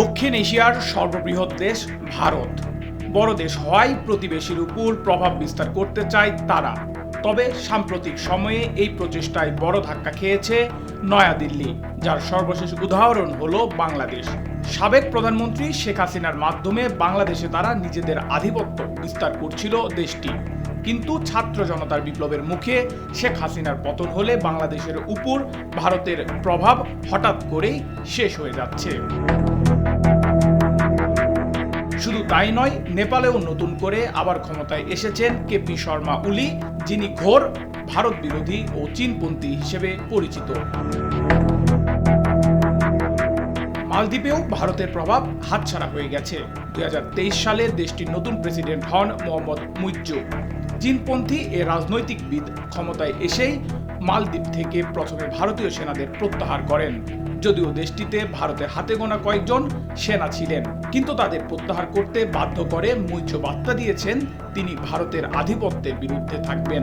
দক্ষিণ এশিয়ার সর্ববৃহৎ দেশ ভারত। বড় দেশ হওয়ায় প্রতিবেশীর উপর প্রভাব বিস্তার করতে চায় তারা। তবে সাম্প্রতিক সময়ে এই প্রচেষ্টায় বড় ধাক্কা খেয়েছে নয়াদিল্লি, যার সর্বশেষ উদাহরণ হল বাংলাদেশ। সাবেক প্রধানমন্ত্রী শেখ হাসিনার মাধ্যমে বাংলাদেশে তারা নিজেদের আধিপত্য বিস্তার করছিল দেশটি। কিন্তু ছাত্র জনতার বিপ্লবের মুখে শেখ হাসিনার পতন হলে বাংলাদেশের উপর ভারতের প্রভাব হঠাৎ করেই শেষ হয়ে যাচ্ছে। শুধু তাই নয়, নেপালেও নতুন করে আবার ক্ষমতায় এসেছেন কেপি শর্মা উলি, যিনি ঘোর ভারত বিরোধী ও চীনপন্থী হিসেবে পরিচিত। মালদ্বীপেও ভারতের প্রভাব হাতছাড়া হয়ে গেছে। দুই সালে দেশটির নতুন প্রেসিডেন্ট হন মোহাম্মদ মুইজ্জু। চীনপন্থী এ রাজনৈতিকবিদ ক্ষমতায় এসেই মালদ্বীপ থেকে প্রথমে ভারতীয় সেনাদের প্রত্যাহার করেন। যদিও দেশটিতে ভারতের হাতে গোনা কয়েকজন সেনা ছিলেন, কিন্তু তাদের প্রত্যাহার করতে বাধ্য করে মুইজ্জু বার্তা দিয়েছেন, তিনি ভারতের আধিপত্যের বিরুদ্ধে থাকবেন।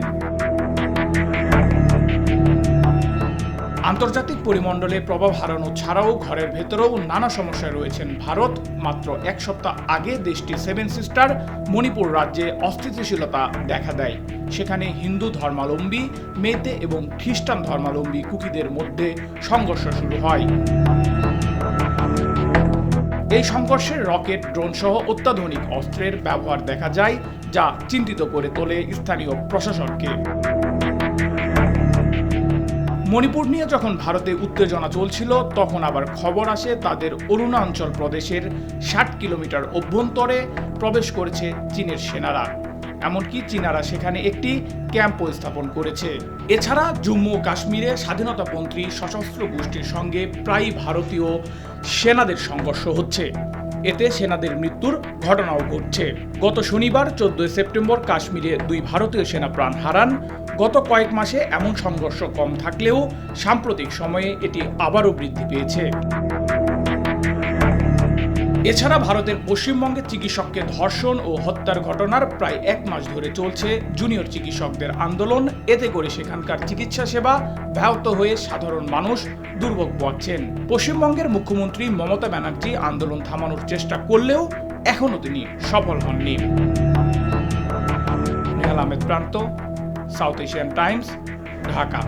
আন্তর্জাতিক পরিমণ্ডলে প্রভাব হারানো ছাড়াও ঘরের ভেতরেও নানা সমস্যায় রয়েছেন ভারত। মাত্র এক সপ্তাহ আগে দেশটি সেভেন সিস্টার মণিপুর রাজ্যে অস্থিতিশীলতা দেখা দেয়। সেখানে হিন্দু ধর্মাবলম্বী, মেতে এবং খ্রিস্টান ধর্মাবলম্বী কুকিদের মধ্যে সংঘর্ষ শুরু হয়। এই সংঘর্ষে রকেট ড্রোন সহ অত্যাধুনিক অস্ত্রের ব্যবহার দেখা যায়, যা চিন্তিত করে তোলে স্থানীয় প্রশাসনকে। মণিপুর নিয়ে যখন ভারতে উত্তেজনা চলছিল, তখন আবার খবর আসে তাদের অরুণাচল প্রদেশের ষাট কিলোমিটার অভ্যন্তরে প্রবেশ করেছে চীনের সেনারা। এমনকি চীনারা সেখানে একটি ক্যাম্পও স্থাপন করেছে। এছাড়া জম্মু কাশ্মীরে স্বাধীনতাপন্থী সশস্ত্র গোষ্ঠীর সঙ্গে প্রায় ভারতীয় সেনাদের সংঘর্ষ হচ্ছে। এতে সেনাদের মৃত্যুর ঘটনাও ঘটছে। গত শনিবার, চোদ্দই সেপ্টেম্বর কাশ্মীরে দুই ভারতীয় সেনা প্রাণ হারান। গত কয়েক মাসে এমন সংঘর্ষ কম থাকলেও সাম্প্রতিক সময়ে এটি আবারও বৃদ্ধি পেয়েছে। এছাড়া ভারতের পশ্চিমবঙ্গে চিকিৎসককে ধর্ষণ ও হত্যার ঘটনার প্রায় এক মাস ধরে চলছে। জুনিয়র চিকিৎসকদের আন্দোলন, এতে করে সেখানকার চিকিৎসা সেবা ব্যাহত হয়ে সাধারণ মানুষ দুর্ভোগ পাচ্ছেন পশ্চিমবঙ্গের মুখ্যমন্ত্রী মমতা ব্যানার্জি আন্দোলন থামানোর চেষ্টা করলেও এখনও তিনি সফল হননি। নেহাল প্রান্ত, সাউথ এশিয়ান টাইমস, ঢাকা।